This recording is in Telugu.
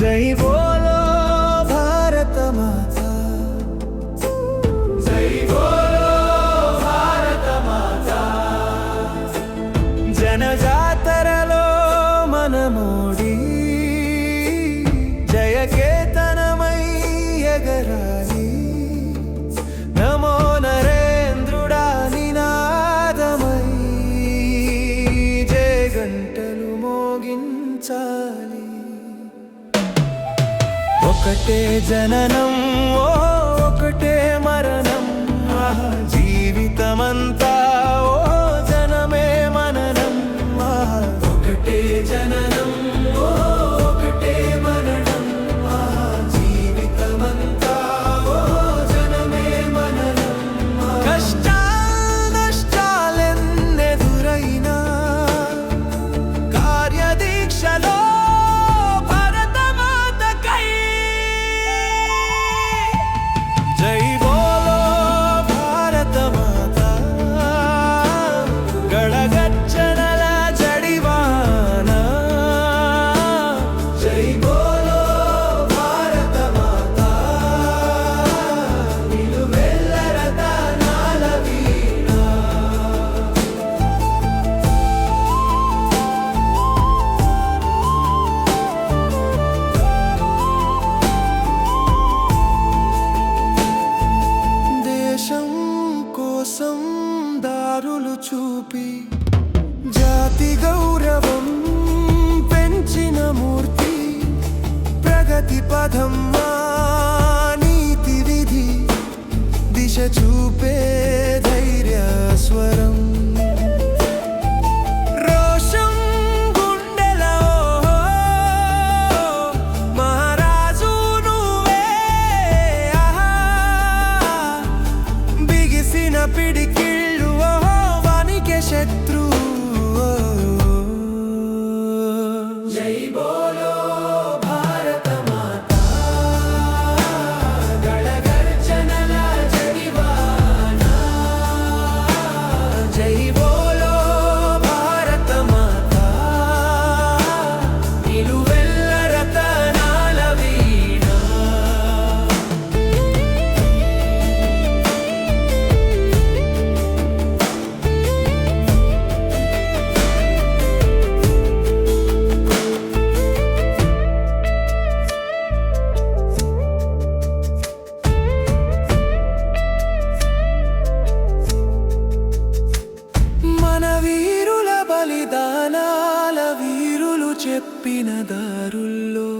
table. ఒక్కటే జననం ఓ చూపే ధైర్య స్వరం. రోషం గుండెలో మహారాజు నువ్వే. బిగిసిన పిడికిళ్ళు వానికే శత్రు జై బో പിറപ്പിനതാരുല്ലോ